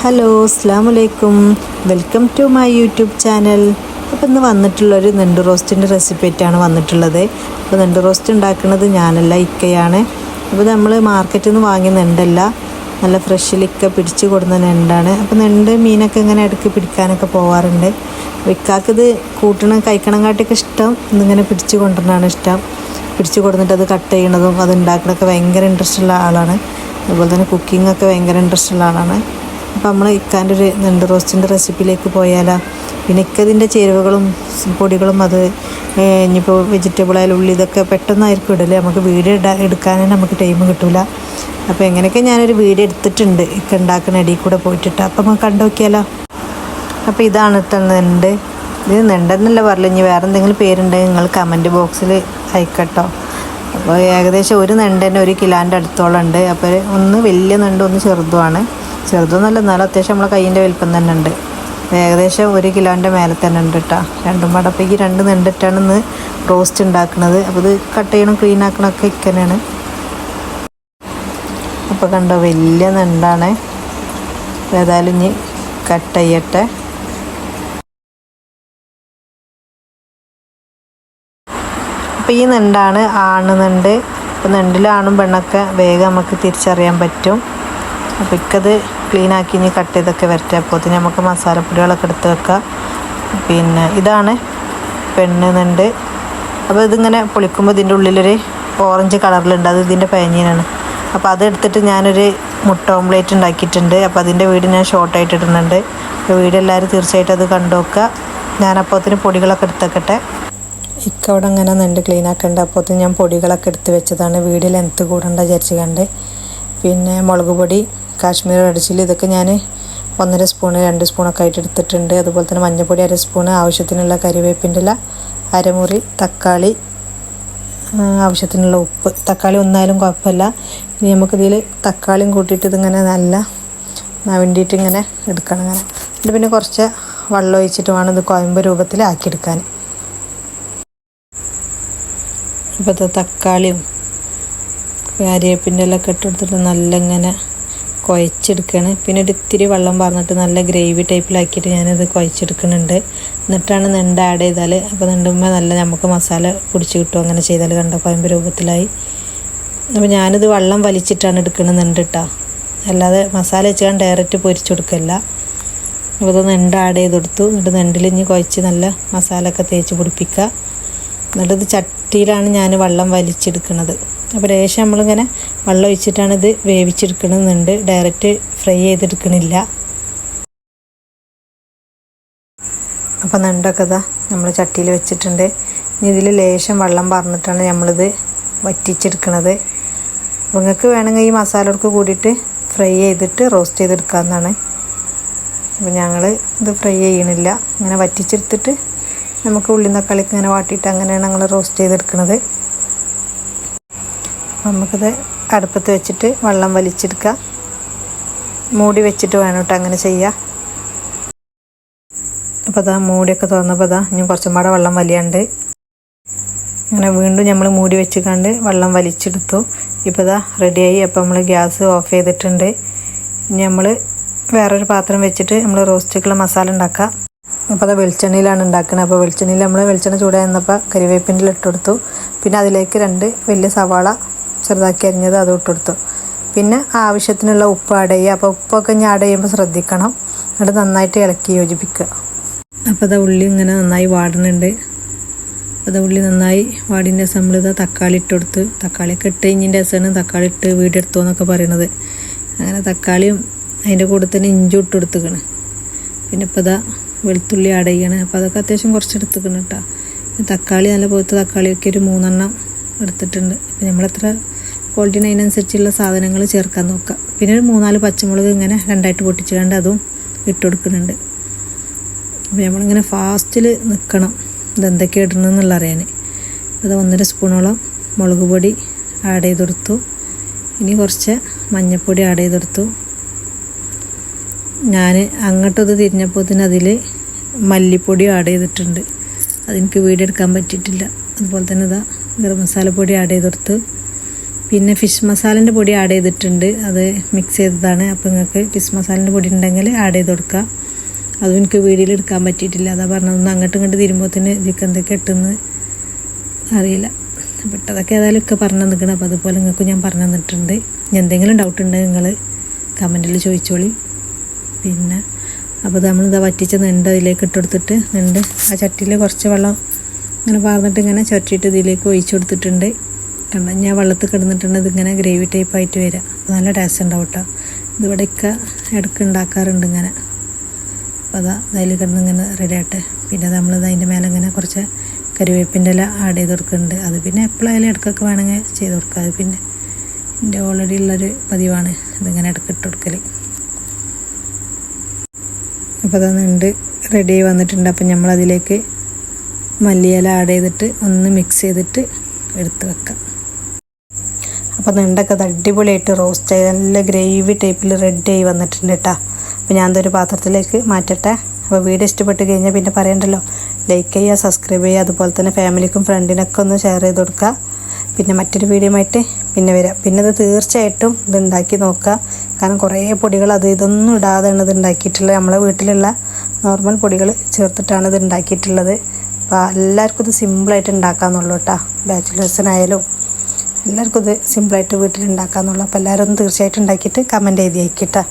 Hello അസ്സാം വലൈക്കും welcome to my YouTube channel. അപ്പോൾ ഇന്ന് വന്നിട്ടുള്ളൊരു നെണ്ട് റോസ്റ്റിന്റെ റെസിപ്പിയായിട്ടാണ് വന്നിട്ടുള്ളത്. അപ്പോൾ നെണ്ട് റോസ്റ്റ് ഉണ്ടാക്കുന്നത് ഞാനല്ല ഇക്കയാണ്. അപ്പോൾ നമ്മൾ മാർക്കറ്റിൽ നിന്ന് വാങ്ങിയ നെണ്ടല്ല നല്ല ഫ്രഷിലിക്ക പിടിച്ച് കൊടുന്ന നെണ്ടാണ്. അപ്പോൾ നെണ്ട് മീനൊക്കെ ഇങ്ങനെ ഇടയ്ക്ക് പിടിക്കാനൊക്കെ പോവാറുണ്ട്. അപ്പോൾ ഇക്കാക്ക് ഇത് കൂട്ടണം കഴിക്കണം കാട്ടിയൊക്കെ ഇഷ്ടം. ഇന്നിങ്ങനെ പിടിച്ച് കൊണ്ടുവരണതാണ് ഇഷ്ടം. പിടിച്ച് കൊടുത്തിട്ട് അത് കട്ട് ചെയ്യണതും അത് ഉണ്ടാക്കണതൊക്കെ ഭയങ്കര ഇൻട്രസ്റ്റ് ഉള്ള ആളാണ്. അതുപോലെ തന്നെ കുക്കിംഗ് ഒക്കെ ഭയങ്കര ഇൻട്രസ്റ്റ് ഉള്ള ആളാണ്. അപ്പോൾ നമ്മൾ ഇക്കാന്റെ ഒരു നെണ്ട് റോസ്റ്റിന്റെ റെസിപ്പിയിലേക്ക് പോയാലോ. പിന്നെ ഇക്കതിന്റെ ചേരുവകളും പൊടികളും അത് ഇനിയിപ്പോൾ വെജിറ്റബിൾ ആയാലും ഉള്ളി ഇതൊക്കെ പെട്ടെന്നായിരിക്കും ഇടൽ. നമുക്ക് വീഡിയോ ഇടാ എടുക്കാനേ നമുക്ക് ടൈം കിട്ടില്ല അപ്പോൾ എങ്ങനെയൊക്കെ ഞാനൊരു വീഡിയോ എടുത്തിട്ടുണ്ട് ഇക്ക ഉണ്ടാക്കുന്ന ഇടയിൽ കൂടെ പോയിട്ടിട്ട്. അപ്പോൾ നമുക്ക് കണ്ടു നോക്കിയാലോ? അപ്പോൾ ഇതാണ് നെണ്ട് ഇത് നെണ്ടെന്നല്ല പറഞ്ഞു ഇനി വേറെ എന്തെങ്കിലും പേരുണ്ടെങ്കിൽ നിങ്ങൾ കമന്റ് ബോക്സിൽ അയക്കട്ടോ. അപ്പോൾ ഏകദേശം ഒരു നെണ്ട് തന്നെ ഒരു കിലോന്റെ അടുത്തോളം ഉണ്ട്. അപ്പോൾ ഒന്ന് വലിയ നെണ്ട് ഒന്ന് ചെറുതുമാണ്. ചെറുതൊന്നല്ല എന്നാലും അത്യാവശ്യം നമ്മളെ കയ്യിന്റെ വലിപ്പം തന്നെ ഉണ്ട്. ഏകദേശം ഒരു കിലോന്റെ മേലെ തന്നെ ഉണ്ട് കേട്ടോ രണ്ടും പടപ്പേക്ക് രണ്ട് നെണ്ടിട്ടാണ് ഇന്ന് റോസ്റ്റ് ഉണ്ടാക്കുന്നത്. അപ്പോൾ ഇത് കട്ട് ചെയ്യണം ക്ലീൻ ആക്കണമൊക്കെ ഇക്കനെയാണ് അപ്പോൾ കണ്ടോ വലിയ നെണ്ടാണ്. ഏതായാലും ഇനി കട്ട് ചെയ്യട്ടെ. അപ്പോൾ ഈ നെണ്ടാണ് ആണ് നെണ്ട്. അപ്പോൾ നെണ്ടിലാണും പെണ്ണൊക്കെ വേഗം നമുക്ക് തിരിച്ചറിയാൻ പറ്റും. അപ്പോൾ ഇക്കത് ക്ലീൻ ആക്കി ഇനി കട്ട് ചെയ്തൊക്കെ വരട്ടെ. അപ്പോൾ നമുക്ക് മസാലപ്പൊടികളൊക്കെ എടുത്ത് വെക്കാം. പിന്നെ ഇതാണ് പെണ്ണുന്നുണ്ട്. അപ്പോൾ ഇതിങ്ങനെ പൊളിക്കുമ്പോൾ ഇതിന്റെ ഉള്ളിലൊരു ഓറഞ്ച് കളറിലുണ്ട്. അത് ഇതിന്റെ പയഞ്ഞീനാണ് അപ്പോൾ അതെടുത്തിട്ട് ഞാനൊരു മുട്ട ഓംലേറ്റ് ഉണ്ടാക്കിയിട്ടുണ്ട്. അപ്പോൾ അതിന്റെ വീട് ഞാൻ ഷോർട്ടായിട്ട് ഇടുന്നുണ്ട്. അപ്പോൾ വീഡിയോ എല്ലാവരും തീർച്ചയായിട്ടും അത് കണ്ടു നോക്കുക. അതിന് പൊടികളൊക്കെ എടുത്തേക്കട്ടെ. ഇക്കവിടെ അങ്ങനെ നെണ്ട് ക്ലീൻ ആക്കണ്ട. അപ്പോൾ ഞാൻ പൊടികളൊക്കെ എടുത്ത് വെച്ചതാണ്. വീട് ലെങ്ത്ത് കൂടേണ്ട വിചാരിച്ച് കണ്ട്. പിന്നെ മുളക് പൊടി കാശ്മീർ റെഡ് ചില്ലി ഇതൊക്കെ ഞാൻ ഒന്നര സ്പൂണ് രണ്ട് സ്പൂണൊക്കെ ആയിട്ട് എടുത്തിട്ടുണ്ട്. അതുപോലെ തന്നെ മഞ്ഞൾപ്പൊടി അര സ്പൂണ് ആവശ്യത്തിനുള്ള കരിവേപ്പിന്റെ ഇല അരമുറി തക്കാളി ആവശ്യത്തിനുള്ള ഉപ്പ്. തക്കാളി ഒന്നായാലും കുഴപ്പമില്ല. ഇനി നമുക്കിതിൽ തക്കാളിയും കൂട്ടിയിട്ട് ഇതിങ്ങനെ നല്ല നവണ്ടിയിട്ട് ഇങ്ങനെ എടുക്കണം അങ്ങനെ എന്നിട്ട് പിന്നെ കുറച്ച് വെള്ളം ഒഴിച്ചിട്ട് വേണം ഇത് കുഴമ്പ് രൂപത്തിൽ ആക്കിയെടുക്കാൻ. ഇപ്പോഴത്തെ തക്കാളിയും കരിവേപ്പിന്റെ എല്ലാം കെട്ടെടുത്തിട്ട് നല്ല ഇങ്ങനെ കുഴച്ചെടുക്കുകയാണ് പിന്നെ ഒരു ഇത്തിരി വെള്ളം പറഞ്ഞിട്ട് നല്ല ഗ്രേവി ടൈപ്പിലാക്കിയിട്ട് ഞാനത് കുഴച്ചെടുക്കുന്നുണ്ട്. എന്നിട്ടാണ് നെണ്ട് ആഡ് ചെയ്താൽ അപ്പോൾ നെണ്ടുമ്പോൾ നല്ല നമുക്ക് മസാല പിടിച്ച് കിട്ടും. അങ്ങനെ ചെയ്താൽ കണ്ട കുഴമ്പ് രൂപത്തിലായി. അപ്പോൾ ഞാനിത് വെള്ളം വലിച്ചിട്ടാണ് എടുക്കുന്നത് നെണ്ട് അല്ലാതെ മസാല വെച്ചാൽ ഡയറക്റ്റ് പൊരിച്ചു കൊടുക്കല്ല. അപ്പോൾ ഇത് നെണ്ട് ആഡ് ചെയ്ത് കൊടുത്തു. എന്നിട്ട് നെണ്ടിൽ ഇനി കുഴച്ച് നല്ല മസാലയൊക്കെ തേച്ച് പിടിപ്പിക്കുക. എന്നിട്ട് ഇത് ചട്ടിയിലാണ് ഞാൻ വെള്ളം വലിച്ചെടുക്കുന്നത്. അപ്പോൾ ലേശം നമ്മളിങ്ങനെ വെള്ളം ഒഴിച്ചിട്ടാണ് ഇത് വേവിച്ചെടുക്കണമെന്നുണ്ട് ഡയറക്റ്റ് ഫ്രൈ ചെയ്തെടുക്കണില്ല. അപ്പോൾ നണ്ടൊക്കെ ഇതാ നമ്മൾ ചട്ടിയിൽ വെച്ചിട്ടുണ്ട്. ഇനി ഇതിൽ ലേശം വെള്ളം പറഞ്ഞിട്ടാണ് നമ്മളിത് വറ്റിച്ചെടുക്കണത്. അപ്പോൾ നിങ്ങൾക്ക് വേണമെങ്കിൽ ഈ മസാലകൾക്ക് കൂടിയിട്ട് ഫ്രൈ ചെയ്തിട്ട് റോസ്റ്റ് ചെയ്തെടുക്കാവുന്നതാണ്. അപ്പോൾ ഞങ്ങൾ ഇത് ഫ്രൈ ചെയ്യണില്ല. ഇങ്ങനെ വറ്റിച്ചെടുത്തിട്ട് നമുക്ക് ഉള്ളി തക്കാളിക്ക് ഇങ്ങനെ വാട്ടിയിട്ട് അങ്ങനെയാണ് ഞങ്ങൾ റോസ്റ്റ് ചെയ്തെടുക്കുന്നത് നമുക്കത് അടുപ്പത്ത് വെച്ചിട്ട് വെള്ളം വലിച്ചെടുക്കുക. മൂടി വെച്ചിട്ട് വേണം കേട്ടോ അങ്ങനെ ചെയ്യുക അപ്പോൾ അതാ മൂടിയൊക്കെ തുറന്നപ്പോൾ അതാ ഇനി കുറച്ചും പാടെ വെള്ളം വലിയുണ്ട് അങ്ങനെ വീണ്ടും നമ്മൾ മൂടി വെച്ച് വെള്ളം വലിച്ചെടുത്തു. ഇപ്പോൾ ഇതാ റെഡിയായി അപ്പോൾ നമ്മൾ ഗ്യാസ് ഓഫ് ചെയ്തിട്ടുണ്ട്. ഇനി നമ്മൾ വേറൊരു പാത്രം വെച്ചിട്ട് നമ്മൾ റോസ്റ്റിക്കുള്ള മസാല ഉണ്ടാക്കാം. അപ്പോൾ അത് വെളിച്ചെണ്ണയിലാണ് ഉണ്ടാക്കുന്നത് അപ്പോൾ വെളിച്ചെണ്ണയിൽ നമ്മൾ വെളിച്ചെണ്ണ ചൂടായിരുന്നപ്പോൾ കരിവേപ്പിന്റെ ഇട്ട് കൊടുത്തു. പിന്നെ അതിലേക്ക് രണ്ട് വലിയ സവാള ചെറുതാക്കി അരിഞ്ഞത് അതും ഇട്ട് കൊടുത്തു. പിന്നെ ആവശ്യത്തിനുള്ള ഉപ്പ് ആഡ് ചെയ്യുക. അപ്പോൾ ഉപ്പൊക്കെ ഞാൻ ആഡ് ചെയ്യുമ്പോൾ ശ്രദ്ധിക്കണം. എന്നിട്ട് നന്നായിട്ട് ഇളക്കി യോജിപ്പിക്കുക. അപ്പോൾ അത് ഉള്ളി ഇങ്ങനെ നന്നായി വാടുന്നുണ്ട്. അത് ഉള്ളി നന്നായി വാടിന്റെ നമ്മളിത് തക്കാളി ഇട്ട് കൊടുത്ത്. തക്കാളിയൊക്കെ ഇട്ട് ഇഞ്ഞിന്റെ രസമാണ് തക്കാളി ഇട്ട് വീടെടുത്തു എന്നൊക്കെ പറയണത്. അങ്ങനെ തക്കാളിയും അതിന്റെ കൂടെ തന്നെ ഇഞ്ചി ഇട്ട് കൊടുത്തുക്കണ്. പിന്നെ ഇപ്പോൾ ഇതാ വെളുത്തുള്ളി ആഡ് ചെയ്യണം. അപ്പോൾ അതൊക്കെ അത്യാവശ്യം കുറച്ച് എടുത്തുക്കണം കേട്ടോ തക്കാളി നല്ല പോലത്തെ തക്കാളിയൊക്കെ ഒരു മൂന്നെണ്ണം എടുത്തിട്ടുണ്ട്. ഇപ്പം നമ്മളെത്ര ക്വാളിറ്റി അതിനനുസരിച്ചുള്ള സാധനങ്ങൾ ചേർക്കാൻ നോക്കുക പിന്നെ ഒരു മൂന്നാൽ പച്ചമുളക് ഇങ്ങനെ രണ്ടായിട്ട് പൊട്ടിച്ചിടാണ്ട് അതും ഇട്ട് കൊടുക്കുന്നുണ്ട്. അപ്പോൾ നമ്മളിങ്ങനെ ഫാസ്റ്റിൽ നിൽക്കണം ഇതെന്തൊക്കെ ഇടണമെന്നുള്ള അറിയാൻ അത് ഒന്നര സ്പൂണോളം മുളക് പൊടി ആഡ് ചെയ്ത് കൊടുത്തു. ഇനി കുറച്ച് മഞ്ഞൾപ്പൊടി ആഡ് ചെയ്ത് കൊടുത്തു. ഞാൻ അങ്ങോട്ടത് തിരിഞ്ഞപ്പോൾ തന്നെ അതിൽ മല്ലിപ്പൊടി ആഡ് ചെയ്തിട്ടുണ്ട്. അതെനിക്ക് വീഡിയോ എടുക്കാൻ പറ്റിയിട്ടില്ല. അതുപോലെ തന്നെ ഇതാ ഗരം മസാലപ്പൊടി ആഡ് ചെയ്ത് കൊടുത്ത്. പിന്നെ ഫിഷ് മസാലന്റെ പൊടി ആഡ് ചെയ്തിട്ടുണ്ട്. അത് മിക്സ് ചെയ്തതാണ്. അപ്പോൾ നിങ്ങൾക്ക് ഫിഷ് മസാലന്റെ പൊടി ഉണ്ടെങ്കിൽ ആഡ് ചെയ്ത് കൊടുക്കുക അതും എനിക്ക് വീഡിയോയിൽ എടുക്കാൻ പറ്റിയിട്ടില്ല. അതാ പറഞ്ഞതൊന്നും അങ്ങോട്ടും ഇങ്ങോട്ട് തിരുമ്പോത്തിന് ഇതിക്ക് എന്തൊക്കെ ഇട്ടെന്ന് അറിയില്ല. പെട്ടതൊക്കെ ഏതായാലും ഒക്കെ പറഞ്ഞു നിൽക്കണം അപ്പോൾ അതുപോലെ നിങ്ങൾക്ക് ഞാൻ പറഞ്ഞു തന്നിട്ടുണ്ട്. എന്തെങ്കിലും ഡൗട്ട് ഉണ്ടെങ്കിൽ നിങ്ങൾ കമന്റിൽ ചോദിച്ചോളി. പിന്നെ അപ്പോൾ ഇതാ വറ്റിച്ച നെണ്ട് അതിലേക്ക് ഇട്ടെടുത്തിട്ട് നെണ്ട് ആ ചട്ടിയിൽ കുറച്ച് വെള്ളം ഇങ്ങനെ പാർന്നിട്ട് ഇങ്ങനെ ചുരട്ടിയിട്ട് ഇതിലേക്ക് ഒഴിച്ചു കൊടുത്തിട്ടുണ്ട്. കണ്ട? ഞാൻ വെള്ളത്തിൽ കിടന്നിട്ടുണ്ട്. ഇതിങ്ങനെ ഗ്രേവി ടൈപ്പ് ആയിട്ട് വരിക. നല്ല ടേസ്റ്റ് ഉണ്ടാവും കേട്ടോ. ഇതിവിടെയൊക്കെ ഇടയ്ക്ക് ഉണ്ടാക്കാറുണ്ട് ഇങ്ങനെ. അപ്പോൾ അതാ അതിൽ കിടന്ന് ഇങ്ങനെ റെഡി ആട്ടെ പിന്നെ നമ്മൾ അതിന്റെ മേലെ ഇങ്ങനെ കുറച്ച് കരിവേപ്പിന്റെ ഇല ആഡ് ചെയ്ത് കൊടുക്കുന്നുണ്ട്. അത് പിന്നെ എപ്പോഴായാലും ഇടയ്ക്കൊക്കെ വേണമെങ്കിൽ ചെയ്ത് കൊടുക്കുക അത് പിന്നെ എന്റെ ഓൾറെഡി ഉള്ളൊരു പതിവാണ് ഇതിങ്ങനെ ഇടയ്ക്ക് ഇട്ട് കൊടുക്കൽ അപ്പോൾ അതൊന്നുണ്ട് റെഡി ആയി വന്നിട്ടുണ്ട്. അപ്പം നമ്മളതിലേക്ക് മല്ലിയില ആഡ് ചെയ്തിട്ട് ഒന്ന് മിക്സ് ചെയ്തിട്ട് എടുത്ത് വെക്കാം. അപ്പോൾ നെണ്ടൊക്കെ അത് അടിപൊളിയായിട്ട് റോസ്റ്റ് ആയി നല്ല ഗ്രേവി ടൈപ്പിൽ റെഡി ആയി വന്നിട്ടുണ്ട് കേട്ടോ അപ്പോൾ ഞാൻ അതൊരു പാത്രത്തിലേക്ക് മാറ്റട്ടെ. അപ്പോൾ വീഡിയോ ഇഷ്ടപ്പെട്ട് കഴിഞ്ഞാൽ പിന്നെ പറയണ്ടല്ലോ. ലൈക്ക് ചെയ്യുക സബ്സ്ക്രൈബ് ചെയ്യുക അതുപോലെ തന്നെ ഫാമിലിക്കും ഫ്രണ്ടിനൊക്കെ ഒന്ന് ഷെയർ ചെയ്ത് കൊടുക്കുക. പിന്നെ മറ്റൊരു വീഡിയോ ആയിട്ട് പിന്നെ വരാം. പിന്നെ ഇത് തീർച്ചയായിട്ടും ഇത് ഉണ്ടാക്കി നോക്കുക. കാരണം കുറേ പൊടികൾ അത് ഇതൊന്നും ഇടാതെയാണ് ഇത് ഉണ്ടാക്കിയിട്ടുള്ളത്. നമ്മളെ വീട്ടിലുള്ള നോർമൽ പൊടികൾ ചേർത്തിട്ടാണ് ഇത് ഉണ്ടാക്കിയിട്ടുള്ളത്. അപ്പോൾ എല്ലാവർക്കും ഇത് സിമ്പിളായിട്ട് ഉണ്ടാക്കാമെന്നുള്ളൂ കേട്ടോ. ബാച്ചിലേഴ്സിനായാലും എല്ലാവർക്കും ഇത് സിമ്പിളായിട്ട് വീട്ടിൽ ഉണ്ടാക്കാമെന്നുള്ളൂ അപ്പോൾ എല്ലാവരും തീർച്ചയായിട്ടും ഉണ്ടാക്കിയിട്ട് കമന്റ് എഴുതി അയക്കിട്ടാ